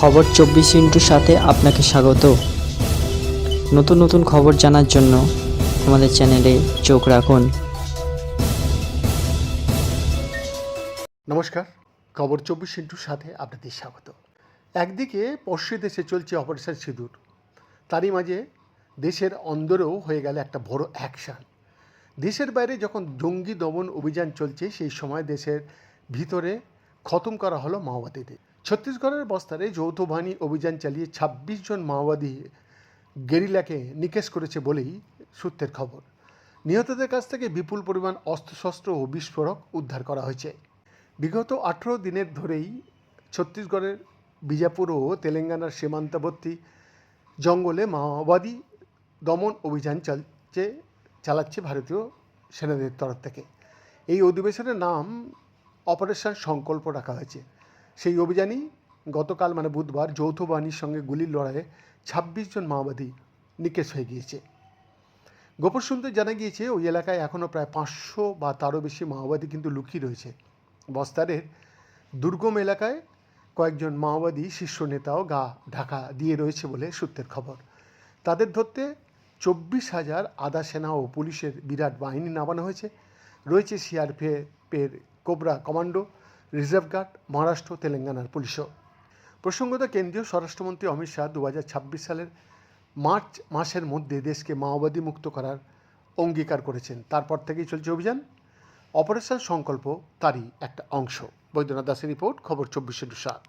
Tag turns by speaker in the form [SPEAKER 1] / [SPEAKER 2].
[SPEAKER 1] খবর চব্বিশ ইন্টুর সাথে আপনাকে স্বাগত। নতুন নতুন খবর জানার জন্য আমাদের চ্যানেলে চোখ রাখুন।
[SPEAKER 2] নমস্কার, খবর চব্বিশ ইন্টুর সাথে আপনাদের স্বাগত। একদিকে পশ্চিম দেশে চলছে অপারেশন সিঁদুর। তারই মাঝে দেশের অন্দরেও হয়ে গেল একটা বড় অ্যাকশান। দেশের বাইরে যখন জঙ্গি দমন অভিযান চলছে, সেই সময় দেশের ভিতরে খতম করা হলো মাওবাদীদের। ছত্তিশগড়ের বস্তারে যৌথ বাহিনী অভিযান চালিয়ে ছাব্বিশ জন মাওবাদী গেরিলাকে নিকেশ করেছে বলেই সূত্রের খবর। নিহতদের কাছ থেকে বিপুল পরিমাণ অস্ত্রশস্ত্র ও বিস্ফোরক উদ্ধার করা হয়েছে। বিগত আঠেরো দিনের ধরেই ছত্তিশগড়ের বিজাপুর ও তেলেঙ্গানার সীমান্তবর্তী জঙ্গলে মাওবাদী দমন অভিযান চলছে, চালাচ্ছে ভারতীয় সেনাদের তরফ থেকে। এই অধিবেশনের নাম অপারেশন সংকল্প রাখা হয়েছে। সেই অভিযানই গতকাল মানে বুধবার, যৌথ বাহিনীর সঙ্গে গুলির লড়াইয়ে ছাব্বিশ জন মাওবাদী নিকেশ হয়ে গিয়েছে। গোপন সূত্রে জানা গিয়েছে, ওই এলাকায় এখনও প্রায় পাঁচশো বা তারও বেশি মাওবাদী কিন্তু লুকিয়ে রয়েছে। বস্তারের দুর্গম এলাকায় কয়েকজন মাওবাদী শীর্ষ নেতাও গা ঢাকা দিয়ে রয়েছে বলে সূত্রের খবর। তাদের ধরতে চব্বিশ হাজার আধা সেনা ও পুলিশের বিরাট বাহিনী নামানো হয়েছে। রয়েছে সিআরপিএফের cobra commando. Reserve guard, Maharashtra, তেলেঙ্গানার পুলিশও। প্রসঙ্গত কেন্দ্রীয় স্বরাষ্ট্রমন্ত্রী অমিত শাহ দু হাজার ছাব্বিশ সালের মার্চ মাসের মধ্যে দেশকে মাওবাদী মুক্ত করার অঙ্গীকার করেছেন। তারপর থেকেই চলছে অভিযান। অপারেশন সংকল্প তারই একটা অংশ। বৈদ্যনাথ দাসের রিপোর্ট, খবর চব্বিশে সাত